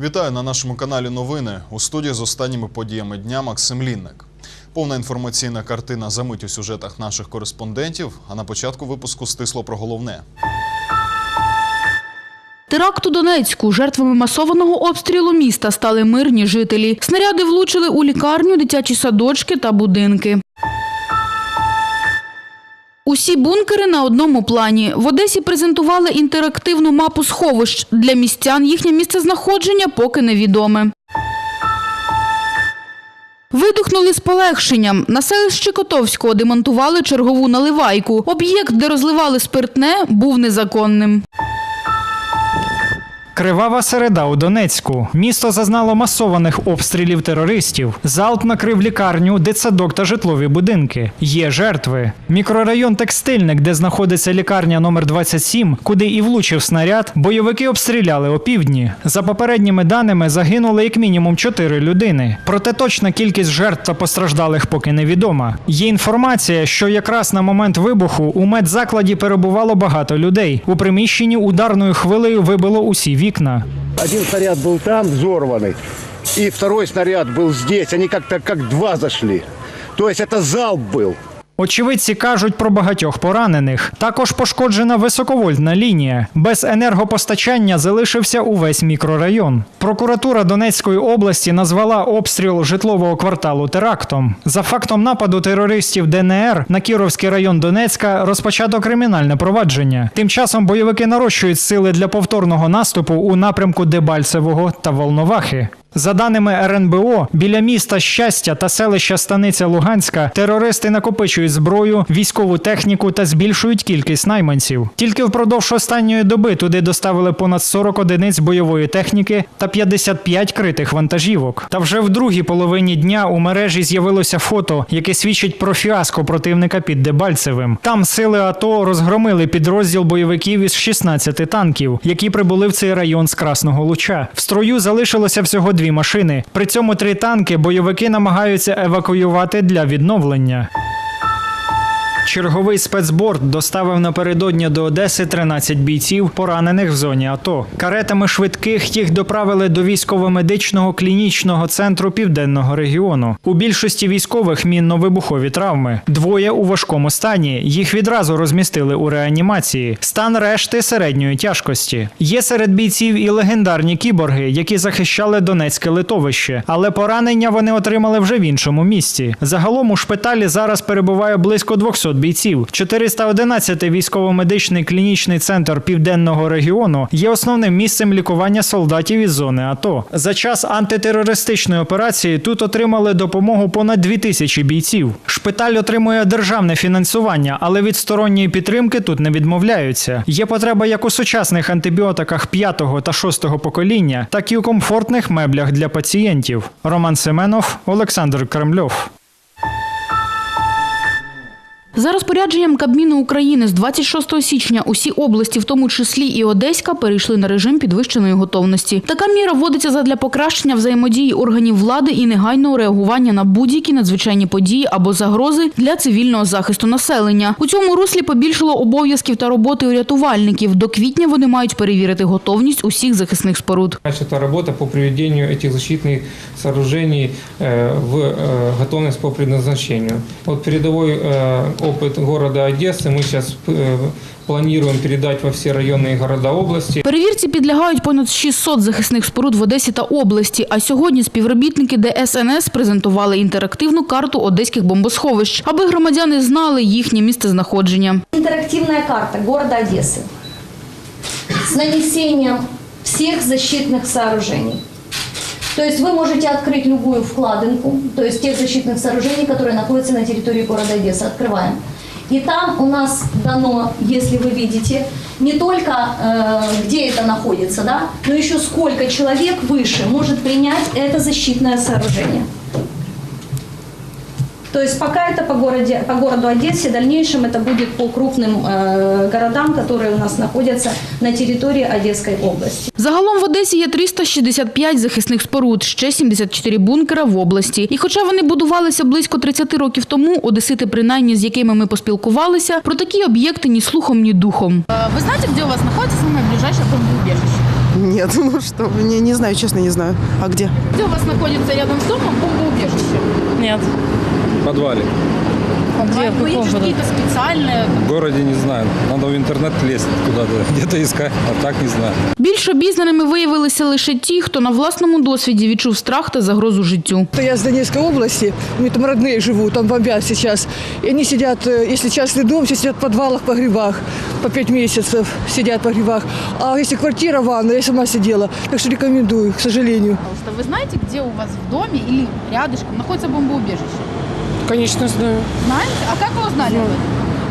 Вітаю на нашому каналі Новини. У студії з останніми подіями дня Максим Лінник. Повна інформаційна картина за мить у сюжетах наших кореспондентів. А на початку випуску стисло про головне. Теракт у Донецьку. Жертвами масованого обстрілу міста стали мирні жителі. Снаряди влучили у лікарню, дитячі садочки та будинки. Усі бункери на одному плані. В Одесі презентували інтерактивну мапу сховищ. Для містян їхнє місцезнаходження поки невідоме. Видихнули з полегшенням. На селищі Котовського демонтували чергову наливайку. Об'єкт, де розливали спиртне, був незаконним. Кривава середа у Донецьку. Місто зазнало масованих обстрілів терористів. Залп накрив лікарню, дитсадок та житлові будинки. Є жертви. Мікрорайон Текстильник, де знаходиться лікарня номер 27, куди і влучив снаряд, бойовики обстріляли опівдні. За попередніми даними загинули як мінімум 4 людини. Проте точна кількість жертв та постраждалих поки невідома. Є інформація, що якраз на момент вибуху у медзакладі перебувало багато людей. У приміщенні ударною хвилею вибило усі вікна. Один снаряд был там взорванный, и второй снаряд был здесь. Они как-то как два зашли. То есть это залп был. Очевидці кажуть про багатьох поранених. Також пошкоджена високовольтна лінія. Без енергопостачання залишився увесь мікрорайон. Прокуратура Донецької області назвала обстріл житлового кварталу терактом. За фактом нападу терористів ДНР на Кіровський район Донецька розпочато кримінальне провадження. Тим часом бойовики нарощують сили для повторного наступу у напрямку Дебальцевого та Волновахи. За даними РНБО, біля міста Щастя та селища Станиця Луганська терористи накопичують зброю, військову техніку та збільшують кількість найманців. Тільки впродовж останньої доби туди доставили понад 40 одиниць бойової техніки та 55 критих вантажівок. Та вже в другій половині дня у мережі з'явилося фото, яке свідчить про фіаско противника під Дебальцевим. Там сили АТО розгромили підрозділ бойовиків із 16 танків, які прибули в цей район з Красного Луча. В строю залишилося всього дві машини. При цьому три танки бойовики намагаються евакуювати для відновлення. Черговий спецборд доставив напередодні до Одеси 13 бійців, поранених в зоні АТО. Каретами швидких їх доправили до військово-медичного клінічного центру південного регіону. У більшості військових мінно-вибухові травми. Двоє у важкому стані. Їх відразу розмістили у реанімації. Стан решти середньої тяжкості. Є серед бійців і легендарні кіборги, які захищали Донецьке литовище, але поранення вони отримали вже в іншому місці. Загалом у шпиталі зараз перебуває близько 200 бійців. 411-й військово-медичний клінічний центр південного регіону є основним місцем лікування солдатів із зони АТО. За час антитерористичної операції тут отримали допомогу понад 2000 бійців. Шпиталь отримує державне фінансування, але від сторонньої підтримки тут не відмовляються. Є потреба як у сучасних антибіотиках 5 та 6 покоління, так і у комфортних меблях для пацієнтів. Роман Семенов, Олександр Кремльов. За розпорядженням Кабміну України з 26 січня усі області, в тому числі і Одеська, перейшли на режим підвищеної готовності. Така міра вводиться задля покращення взаємодії органів влади і негайного реагування на будь-які надзвичайні події або загрози для цивільного захисту населення. У цьому руслі побільшало обов'язків та роботи у рятувальників. До квітня вони мають перевірити готовність усіх захисних споруд. Начата работа по приведению этих защитных сооружений э, в э, готовность по предназначению. Вот передовой э, опыт города Одессы мы сейчас э, планируем передать во все районные города области. Перевірці підлягають понад 600 захисних споруд в Одесі та області. А сьогодні співробітники ДСНС презентували інтерактивну карту одеських бомбосховищ, аби громадяни знали їхнє місцезнаходження. Интерактивная карта города Одессы с нанесением всех защитных сооружений. То есть вы можете открыть любую вкладинку, то есть тех защитных сооружений, которые находятся на территории города Одессы. Открываем. И там у нас дано, если вы видите, не только э, где это находится, да, но еще сколько человек выше может принять это защитное сооружение. То есть пока это по, городе, по городу Одессе, в дальнейшем это будет по крупным э, городам, которые у нас находятся на территории Одесской области. Загалом в Одесі є 365 захисних споруд, ще 74 бункера в області. І хоча вони будувалися близько 30 років тому, одесити, принаймні з якими ми поспілкувалися, про такі об'єкти ні слухом, ні духом. Ви знаєте, де у вас знаходиться саме ближайше бомбоубіжище? Нет, ну что вы, не, не знаю, честно не знаю. А где? Де у вас знаходиться рядом з домом бомбоубіжище? Нет. В подвале. Где? В Вы каком есть году? какие-то специальные В городе не знаю. Надо в интернет лезть куда-то, где-то искать, а так не знаю. Більш обізнаними виявилися лише ті, хто на власному досвіді відчув страх та загрозу життю. То я с Донецкой области, у меня там родные живут, там бомбят сейчас. И они сидят, э, если частный дом, все сидят в подвалах, погребах. По пять месяцев сидят в погребах. А если квартира ванна, я сама сидела. Так что рекомендую, к сожалению. Пожалуйста, вы знаете, где у вас в доме или рядышком находится бомбоубежище? Конечно, знаю. Знаете? А как вы узнали об этом?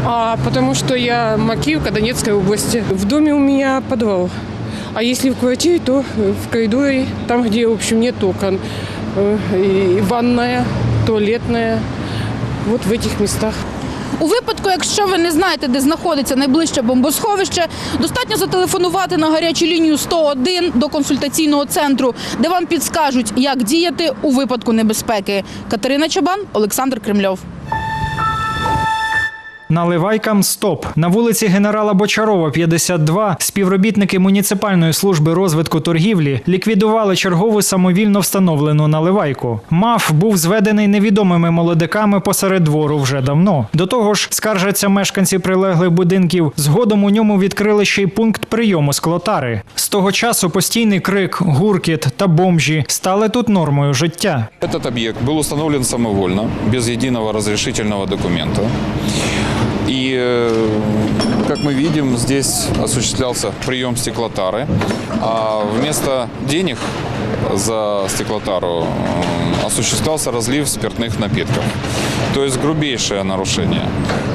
А потому что я Макеевка Донецкой области. В доме у меня подвал. А если в квартире, то э, в коридоре, там, где, в общем, нет окон. Э, И ванная, туалетная. Вот в этих местах. У випадку, якщо ви не знаєте, де знаходиться найближче бомбосховище, достатньо зателефонувати на гарячу лінію 101 до консультаційного центру, де вам підскажуть, як діяти у випадку небезпеки. Катерина Чабан, Олександр Кремльов. Наливайкам стоп на вулиці генерала Бочарова, 52, співробітники муніципальної служби розвитку торгівлі ліквідували чергову самовільно встановлену наливайку. МАФ був зведений невідомими молодиками посеред двору вже давно. До того ж, скаржаться мешканці прилеглих будинків. Згодом у ньому відкрили ще й пункт прийому склотари. З того часу постійний крик, гуркіт та бомжі стали тут нормою життя. Этот объект был установлен самовольно, без единого разрешительного документа. И, э, как мы видим, здесь осуществлялся прием стеклотары, а вместо денег за стеклотару э, осуществлялся разлив спиртных напитков. То есть грубейшее нарушение.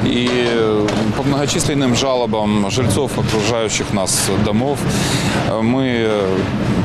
И э, по многочисленным жалобам жильцов окружающих нас домов э, мы э,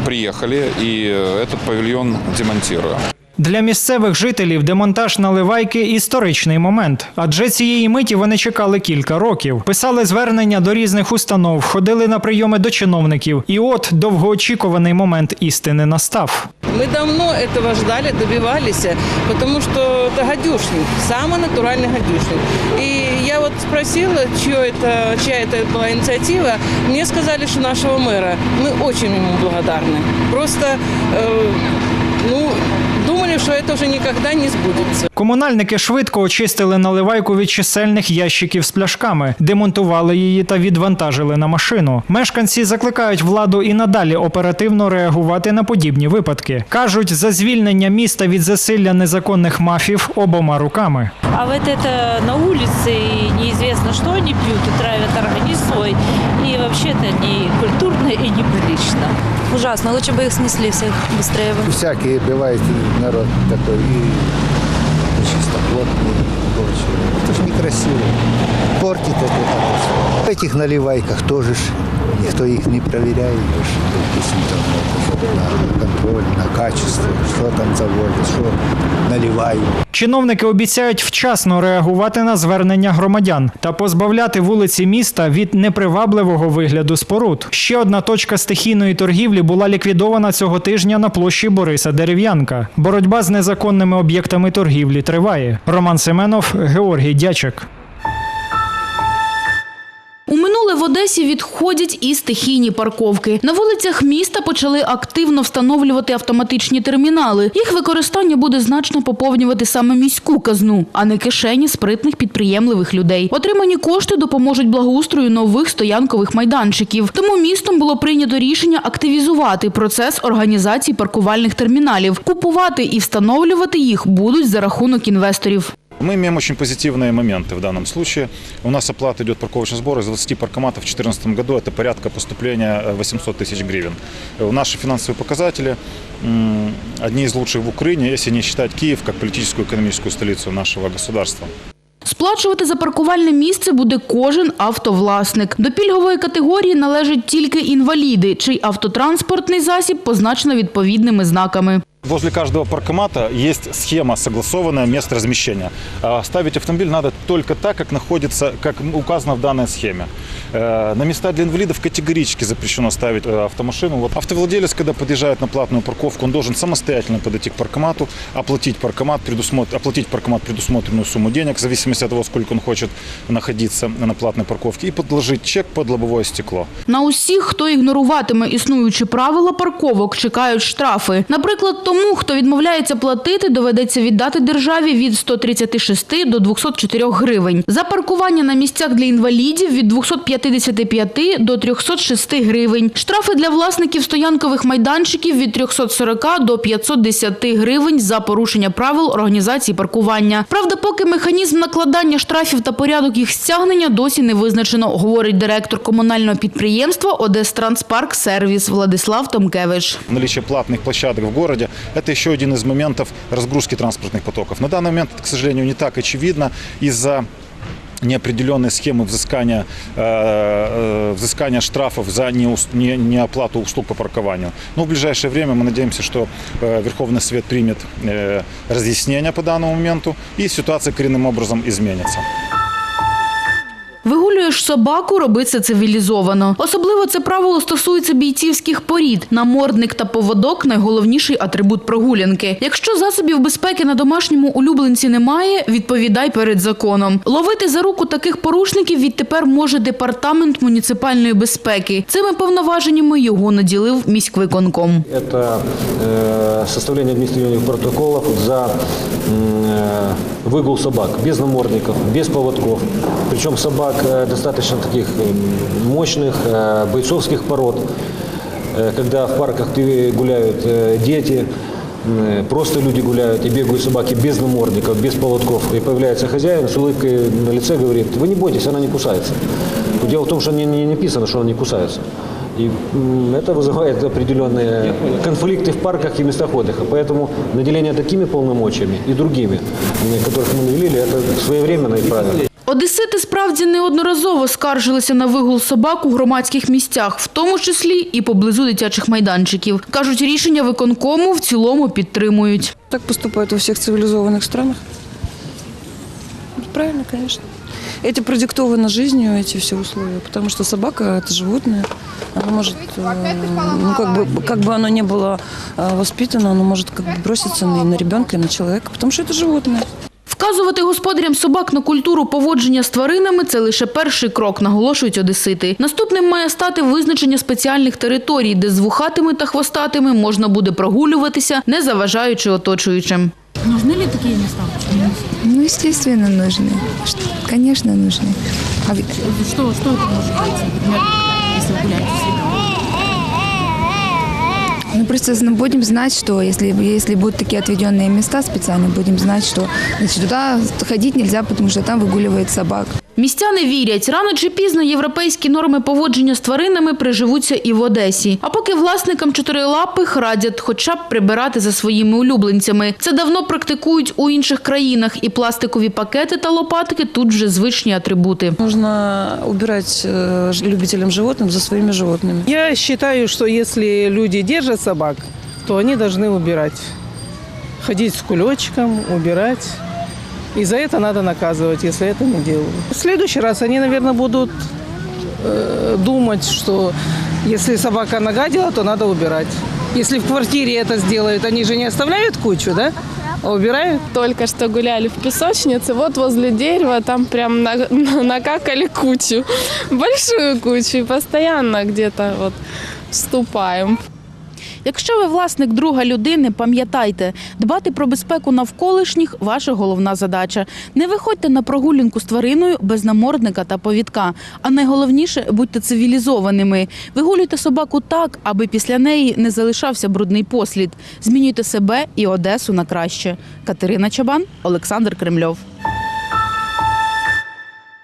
приехали и э, этот павильон демонтируем. Для місцевих жителів демонтаж наливайки історичний момент, адже цієї миті вони чекали кілька років. Писали звернення до різних установ, ходили на прийоми до чиновників. І от довгоочікуваний момент істини настав. Мы давно этого ждали, добивались, потому что это гадюшник, самый натуральный гадюшник. И я вот спросила, чье это, чья это была инициатива. Мне сказали, что нашего мэра. Мы очень ему благодарны. Просто, э, ну, думали, что это уже никогда не сбудется. Комунальники швидко очистили наливайку від чисельних ящиків з пляшками, демонтували її та відвантажили на машину. Мешканці закликають владу і надалі оперативно реагувати на подібні випадки. кажуть, за звільнення міста від засилля незаконних мафів обома руками. А вот это на улице, и неизвестно, что они пьют и травят организм свой. И вообще это не культурно и неприлично. Ужасно, лучше бы их снесли всех быстрее бы. Всякий бывает народ такой и чистоплотный и прочее. Это ж некрасиво. Портит это все. В этих наливайках тоже ж никто их не проверяет. Допустим, там, на контроль, на качество, что там заводят, что наливают. Чиновники обіцяють вчасно реагувати на звернення громадян та позбавляти вулиці міста від непривабливого вигляду споруд. Ще одна точка стихійної торгівлі була ліквідована цього тижня на площі Бориса Дерев'янка. Боротьба з незаконними об'єктами торгівлі триває. Роман Семенов, Георгій Дячик. У в Одесі відходять і стихійні парковки. На вулицях міста почали активно встановлювати автоматичні термінали. Їх використання буде значно поповнювати саме міську казну, а не кишені спритних підприємливих людей. Отримані кошти допоможуть благоустрою нових стоянкових майданчиків. Тому містом було прийнято рішення активізувати процес організації паркувальних терміналів. Купувати і встановлювати їх будуть за рахунок інвесторів. Мы имеем очень позитивные моменты в данном случае. У нас оплата идет парковочный сбор из 20 паркоматов в 2014 году. Это порядка поступления э, 800 тысяч гривен. Э, Наши финансовые показатели м, одни из лучших в Украине, если не считать Киев как политическую и экономическую столицу нашего государства. Сплачувати за паркувальне місце буде кожен автовласник. До пільгової категорії належать тільки інваліди, чий автотранспортний засіб позначено відповідними знаками. возле каждого паркомата есть схема, согласованное место размещения. А Ставить автомобиль надо только так, как находится, как указано в данной схеме. Э, На места для инвалидов категорически запрещено ставить э, автомашину. Вот автовладелец, когда подъезжает на платную парковку, он должен самостоятельно подойти к паркомату, оплатить паркомат, предусмотр... оплатить паркомат предусмотренную сумму денег, в зависимости от того, сколько он хочет находиться на платной парковке, и подложить чек под лобовое стекло. На усіх, хто ігноруватиме існуючі правила парковок, чекають штрафи. Наприклад, тому, хто відмовляється платити, доведеться віддати державі від 136 до 204 гривень. За паркування на місцях для інвалідів від 255 до 306 гривень. Штрафи для власників стоянкових майданчиків від 340 до 510 гривень за порушення правил організації паркування. Правда, поки механізм накладання штрафів та порядок їх стягнення досі не визначено, говорить директор комунального підприємства Одестранспарк Сервіс Владислав Томкевич. Наличие платных площадок в городе – это еще один из моментов разгрузки транспортных потоков. На данный момент к сожалению, не так очевидно из-за неопределенной схемы взыскания, э, э, взыскания штрафов за неус- не- неоплату услуг по паркованию. Но в ближайшее время мы надеемся, что э, Верховный Совет примет э, разъяснения по данному моменту и ситуация коренным образом изменится. Вигулюєш собаку, роби це цивілізовано. Особливо це правило стосується бійцівських порід. Намордник та поводок – найголовніший атрибут прогулянки. Якщо засобів безпеки на домашньому улюбленці немає, відповідай перед законом. Ловити за руку таких порушників відтепер може департамент муніципальної безпеки. Цими повноваженнями його наділив міськвиконком. Это э, составление административных протоколов за м, э, выгул собак, без намордников, без поводков. Причем собак э, достаточно таких э, мощных, э, бойцовских пород. Э, Когда в парках гуляют дети, просто люди гуляют и бегают собаки без намордников, без поводков. И появляется хозяин с улыбкой на лице говорит, вы не бойтесь, она не кусается. Но Дело в том, что не, не написано, что она не кусается. И это вызывает определенные конфликты в парках и местах отдыха. Поэтому наделение такими полномочиями и другими, которых мы навели, это своевременно и правильно. Одесити справді неодноразово скаржилися на вигул собак у громадських місцях, в тому числі і поблизу дитячих майданчиків. Кажуть, рішення виконкому в цілому підтримують. Так поступают во всех цивилизованных странах. Правильно, конечно. Эти продиктованы жизнью, эти все условия, потому что собака – это животное. Оно может, э, ну, как бы, как бы оно ни было э, воспитано, оно может как бы броситься на, и на ребенка, и на человека, потому что это животное. Вказувати господарям собак на культуру поводження з тваринами – це лише перший крок, наголошують одесити. Наступним має стати визначення спеціальних територій, де з вухатими та хвостатими можна буде прогулюватися, не заважаючи оточуючим. Нужны ли такие места? Ну, естественно, нужны. Ш- Конечно, нужны. А вы- Что, что это может быть, например, если вы гуляете с ребенком? ну, просто зна- будем знать, что если, если будут такие отведенные места специально, будем знать, что значит, туда ходить нельзя, потому что там выгуливает собак. Містяни вірять, рано чи пізно європейські норми поводження з тваринами приживуться і в Одесі. А поки власникам чотирилапих радять хоча б прибирати за своїми улюбленцями. Це давно практикують у інших країнах, і пластикові пакети та лопатки тут вже звичні атрибути. Нужно убирать э, ж- любителям животных за своими животными. Я считаю, что если люди держат собак, то они должны убирать. Ходить с кулечком, убирать. И за это надо наказывать, если это не делают. В следующий раз они, наверное, будут э, думать, что если собака нагадила, то надо убирать. Если в квартире это сделают, они же не оставляют кучу, да? А убирают? Только что гуляли в песочнице, вот возле дерева там прям на- накакали кучу, большую кучу, и постоянно где-то вот вступаем. Якщо ви власник друга людини, пам'ятайте, дбати про безпеку навколишніх – ваша головна задача. Не виходьте на прогулянку з твариною без намордника та повідка. А найголовніше – будьте цивілізованими. Вигулюйте собаку так, аби після неї не залишався брудний послід. Змінюйте себе і Одесу на краще. Катерина Чабан, Олександр Кремльов.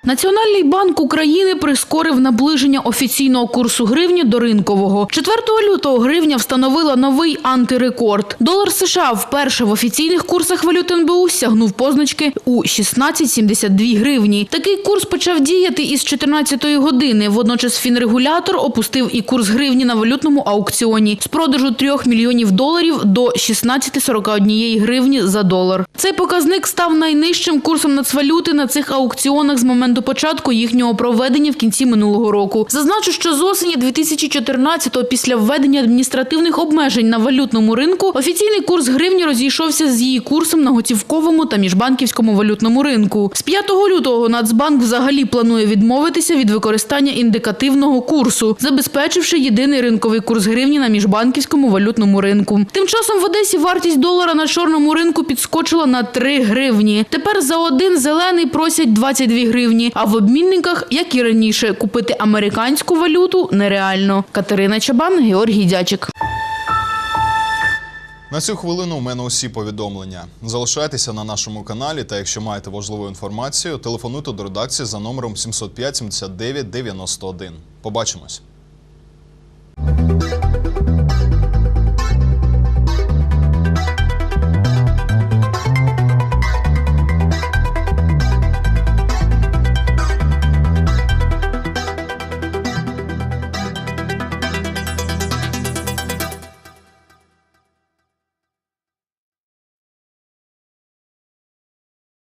Національний банк України прискорив наближення офіційного курсу гривні до ринкового. 4 лютого гривня встановила новий антирекорд. Долар США вперше в офіційних курсах валют НБУ сягнув позначки у 16,72 гривні. Такий курс почав діяти із 14 години. Водночас фінрегулятор опустив і курс гривні на валютному аукціоні з продажу 3 мільйонів доларів до 16,41 гривні за долар. Цей показник став найнижчим курсом нацвалюти на цих аукціонах з моменту початку їхнього проведення в кінці минулого року. Зазначу, що з осені 2014-го після введення адміністративних обмежень на валютному ринку офіційний курс гривні розійшовся з її курсом на готівковому та міжбанківському валютному ринку. З 5 лютого Нацбанк взагалі планує відмовитися від використання індикативного курсу, забезпечивши єдиний ринковий курс гривні на міжбанківському валютному ринку. Тим часом в Одесі вартість долара на чорному ринку підскочила на 3 гривні. Тепер за один зелений просять 22 а в обмінниках, як і раніше, купити американську валюту нереально. Катерина Чабан, Георгій Дячик. На цю хвилину у мене усі повідомлення. Залишайтеся на нашому каналі та якщо маєте важливу інформацію, телефонуйте до редакції за номером 705 79 91. Побачимось.